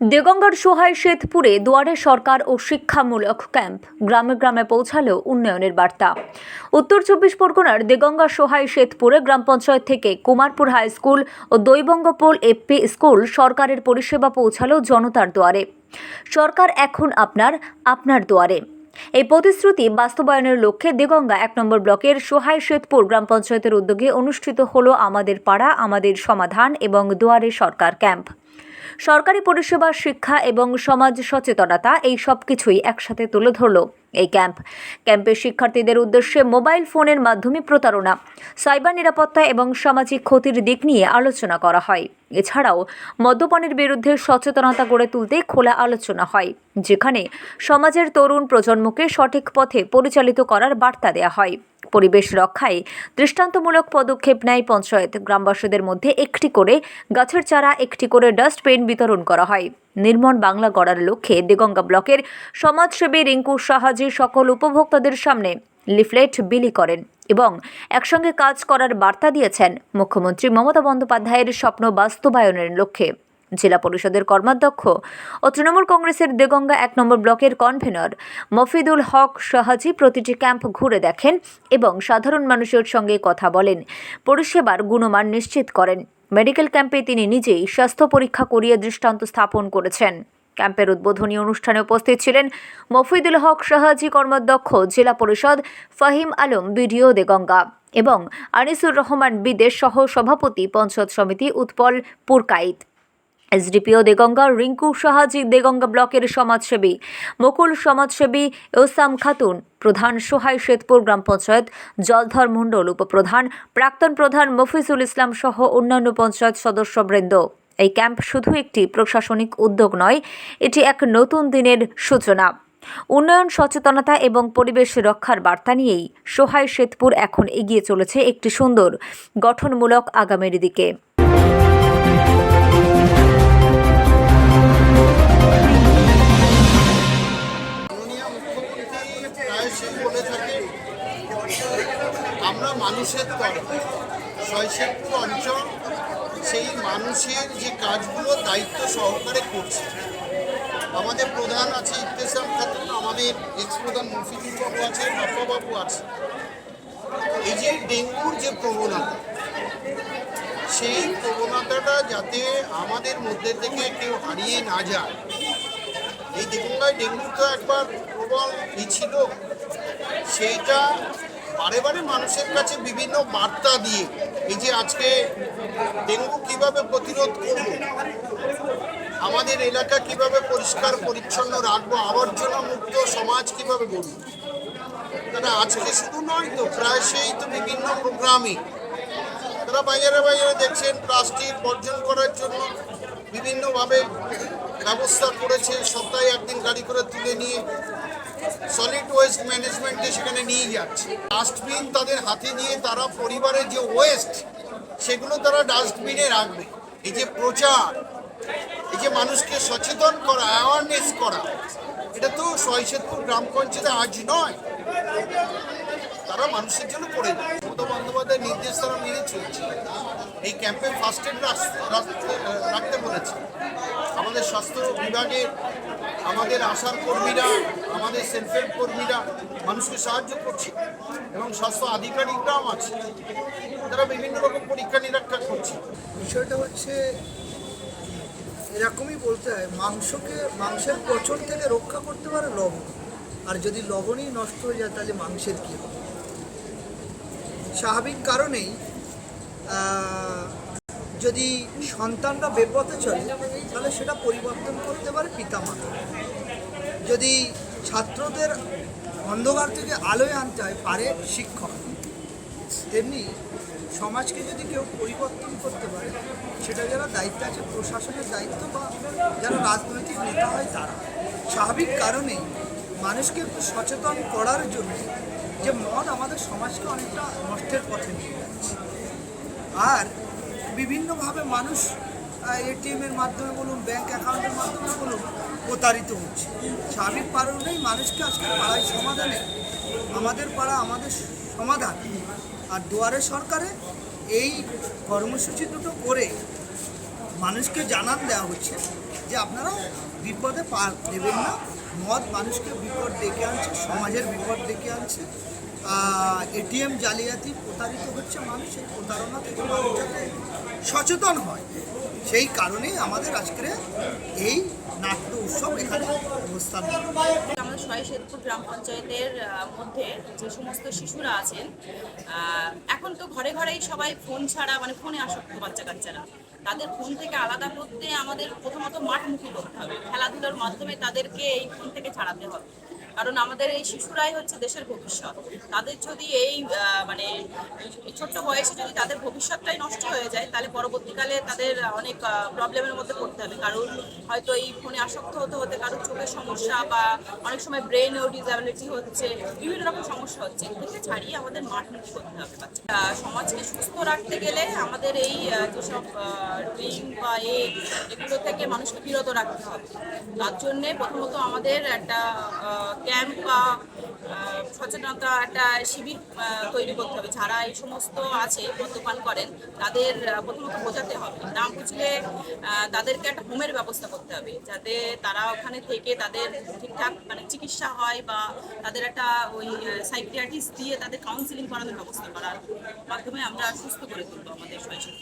দেগঙ্গার সোহাই শ্বেতপুরে দুয়ারে সরকার ও শিক্ষামূলক ক্যাম্প। গ্রামে গ্রামে পৌঁছালো উন্নয়নের বার্তা। উত্তর চব্বিশ পরগনার দেগঙ্গা সোহাই শ্বেতপুরে গ্রাম পঞ্চায়েত থেকে কুমারপুর হাই স্কুল ও দৈবঙ্গপোল এপি স্কুল সরকারের পরিষেবা পৌঁছালো জনতার দুয়ারে। সরকার এখন আপনার আপনার দুয়ারে। এই প্রতিশ্রুতি বাস্তবায়নের লক্ষ্যে দেগঙ্গা এক নম্বর ব্লকের সোহাই শ্বেতপুর গ্রাম পঞ্চায়েতের উদ্যোগে অনুষ্ঠিত হলো আমাদের পাড়া, আমাদের সমাধান এবং দুয়ারে সরকার ক্যাম্প। সরকারি পরিষেবা, শিক্ষা এবং সমাজ সচেতনতা এই সব কিছুই একসাথে তুলে ধরল এই ক্যাম্প। ক্যাম্পে শিক্ষার্থীদের উদ্দেশ্যে মোবাইল ফোনের মাধ্যমে প্রতারণা, সাইবার নিরাপত্তা এবং সামাজিক ক্ষতির দিক নিয়ে আলোচনা করা হয়। এছাড়াও মদ্যপানের বিরুদ্ধে সচেতনতা গড়ে তুলতে খোলা আলোচনা হয়, যেখানে সমাজের তরুণ প্রজন্মকে সঠিক পথে পরিচালিত করার বার্তা দেওয়া হয়। পরিবেশ রক্ষায় দৃষ্টান্তমূলক পদক্ষেপ নেয় পঞ্চায়েত। গ্রামবাসীদের মধ্যে একটি করে গাছের চারা, একটি করে ডাস্টবিন বিতরণ করা হয়। নির্মল বাংলা গড়ার লক্ষ্যে দেগঙ্গা ব্লকের সমাজসেবী রিঙ্কু সাহাজি সকল উপভোক্তাদের সামনে লিফলেট বিলি করেন এবং একসঙ্গে কাজ করার বার্তা দিয়েছেন মুখ্যমন্ত্রী মমতা বন্দ্যোপাধ্যায়ের স্বপ্ন বাস্তবায়নের লক্ষ্যে। জেলা পরিষদের কর্মাধ্যক্ষ ও তৃণমূল কংগ্রেসের দেগঙ্গা এক নম্বর ব্লকের কনভেনর মফিদুল হক সাহাজি প্রতিটি ক্যাম্প ঘুরে দেখেন এবং সাধারণ মানুষের সঙ্গে কথা বলেন। পরিষেবার গুণমান নিশ্চিত করেন। মেডিকেল ক্যাম্পে তিনি নিজেই স্বাস্থ্য পরীক্ষা করিয়ে দৃষ্টান্ত স্থাপন করেছেন। ক্যাম্পের উদ্বোধনী অনুষ্ঠানে উপস্থিত ছিলেন মফিদুল হক সাহাজি কর্মাধ্যক্ষ, জেলা পরিষদ ফাহিম আলম, বিডিও দেগঙ্গা এবং আনিসুর রহমান বিদেশ সহ সভাপতি পঞ্চায়েত সমিতি উৎপল পুরকাইত। এসডিপিও দেগঙ্গা, রিঙ্কু সাহাজি দেগঙ্গা ব্লকের সমাজসেবী, মুকুল সমাজসেবী ওসাম খাতুন, প্রধান সোহাই শ্বেতপুর গ্রাম পঞ্চায়েত, জলধর মণ্ডল উপপ্রধান, প্রাক্তন প্রধান মফিজুল ইসলাম সহ অন্যান্য পঞ্চায়েত সদস্যবৃন্দ। এই ক্যাম্প শুধু একটি প্রশাসনিক উদ্যোগ নয়, এটি এক নতুন দিনের সূচনা। উন্নয়ন, সচেতনতা এবং পরিবেশ রক্ষার বার্তা নিয়েই সোহাই শ্বেতপুর এখন এগিয়ে চলেছে একটি সুন্দর, গঠনমূলক আগামীর দিকে। শৈশবপুর অঞ্চল, সেই মানুষের যে কাজগুলো দায়িত্ব সহকারে করছে। আমাদের প্রধান আছে ইফতেসাম খাতুন, আমাদের এক্স প্রধান মফিজুলবাবু আছে, বাপ্পাবাবু আছে। এই যে ডেঙ্গুর যে প্রবণতা, সেই প্রবণতাটা যাতে আমাদের মধ্যে থেকে কেউ হারিয়ে না যায়। এই দেখুনগায় ডেঙ্গু তো একবার প্রবল ছিল, সেইটা বারে বারে মানুষের কাছে বিভিন্ন বার্তা দিয়ে এই যে আজকে ডেঙ্গু কীভাবে প্রতিরোধ করব, আমাদের এলাকা কীভাবে পরিষ্কার পরিচ্ছন্ন রাখব, আবর্জনা মুক্ত সমাজ কীভাবে গড়ব। তারা আজকে শুধু নয় তো প্রায় সেই তো বিভিন্ন প্রোগ্রামই। তারা বাজারে বাজারে দেখছেন, প্লাস্টিক বর্জন করার জন্য বিভিন্নভাবে ব্যবস্থা করেছে, সপ্তাহে একদিন গাড়ি করে তুলে নিয়ে সলিড ওয়েস্ট ম্যানেজমেন্টে সেখানে নিয়ে যাচ্ছে। ডাস্টবিন তাদের হাতে নিয়ে তারা পরিবারের যে ওয়েস্ট সেগুলো তারা ডাস্টবিনে রাখবে। এই যে প্রচার, এই যে মানুষকে সচেতন করা অ্যাওয়ারনেস করা, এটা তো শৈশেদপুর গ্রাম পঞ্চায়েতে আজ নয়। তারা মানুষের জন্য করে দেয় বন্দ্যোপাধ্যায়ের নির্দেশ তারা মেনে চলছে। এই ক্যাম্পে ফার্স্ট এড রাখতে বলেছে। আমাদের স্বাস্থ্য বিভাগের আমাদের আশার কর্মীরা, আমাদের সেলফ হেল্প কর্মীরা মানুষকে সাহায্য করছে এবং স্বাস্থ্য আধিকারিকরাও আছে। তারা বিভিন্ন রকম পরীক্ষা নিরীক্ষা করছে। বিষয়টা হচ্ছে, এরকমই বলতে হয়, মাংসকে, মাংসের পচন থেকে রক্ষা করতে পারে লবণ। আর যদি লবণই নষ্ট হয়ে যায়, তাহলে মাংসের কী হবে? স্বাভাবিক কারণেই যদি সন্তানরা বেপথে চলে, তাহলে সেটা পরিবর্তন করতে পারে পিতামাতা। যদি ছাত্রদের অন্ধকার থেকে আলোয় আনতে হয়, পারে শিক্ষক। তেমনি সমাজকে যদি কেউ পরিবর্তন করতে পারে, সেটা যারা দায়িত্ব আছে, প্রশাসনের দায়িত্ব বা যারা রাজনৈতিক নেতা হয় তারা। স্বাভাবিক কারণেই মানুষকে সচেতন করার জন্য যে মন আমাদের সমাজকে অনেকটা নষ্টের পথে নিয়ে যাচ্ছে। আর বিভিন্নভাবে মানুষ এটিএমের মাধ্যমে বলুন ব্যাংক অ্যাকাউন্টের মাধ্যমে বলুন, প্রতারিত হচ্ছে। স্বাভাবিক কারণেই মানুষকে আজকে পাড়ায় সমাধানে, আমাদের পাড়া আমাদের সমাধান। আর দুয়ারে সরকারে এই কর্মসূচি দুটো করে মানুষকে জানান দেওয়া হচ্ছে যে আপনারা বিপদে পা দেবেন না। মদ মানুষকে বিপদ ডেকে আনছে, সমাজের বিপদ ডেকে আনছে। এটিএম জালিয়াতি প্রতারিত হচ্ছে মানুষ, এই প্রতারণা থেকে সচেতন হয়। সেই কারণেই আমাদের আজকের এই নাট্য উৎসব এখানে অবস্থান। আমাদের সবাই গ্রাম পঞ্চায়েতের মধ্যে যে সমস্ত শিশুরা আছেন এখন তো ঘরে ঘরেই সবাই ফোন ছাড়া মানে ফোনে আসক্ত বাচ্চা কাচ্চারা তাদের ফোন থেকে আলাদা করতে আমাদের প্রথমত মাঠমুখী করতে হবে। খেলাধুলার মাধ্যমে তাদেরকে এই ফোন থেকে ছাড়াতে হবে। কারণ আমাদের এই শিশুরাই হচ্ছে দেশের ভবিষ্যৎ। তাদের যদি এই মানে ছোট্ট বয়সে যদি তাদের ভবিষ্যৎটাই নষ্ট হয়ে যায়, তাহলে পরবর্তীকালে তাদের অনেক প্রবলেমের মধ্যে পড়তে হবে। কারণ হয়তো এই ফোনে আসক্ত হতে হতে কারোর চোখের সমস্যা বা অনেক সময় ব্রেনেও ডিসএবিলিটি হচ্ছে, বিভিন্ন রকম সমস্যা হচ্ছে। এগুলোকে ছাড়িয়ে আমাদের মাঠ মাঠমুখী করতে হবে। সমাজকে সুস্থ রাখতে গেলে আমাদের এই যেসব ড্রিঙ্ক বা এ এগুলো থেকে মানুষকে বিরত রাখতে হবে। তার জন্যে প্রথমত আমাদের একটা ক্যাম্প বা সচেতনতা একটা শিবির তৈরি করতে হবে। যারা এই সমস্ত আছে, মদ্যপান করেন, তাদের প্রথমত বোঝাতে হবে। না বুঝলে তাদেরকে একটা হোমের ব্যবস্থা করতে হবে। যাতে তারা ওখানে থেকে তাদের ঠিকঠাক মানে চিকিৎসা হয় বা তাদের একটা ওই সাইকিয়াট্রিস্ট দিয়ে তাদের কাউন্সিলিং করানোর ব্যবস্থা করার মাধ্যমে আমরা সুস্থ করে তুলবো আমাদের শৈশব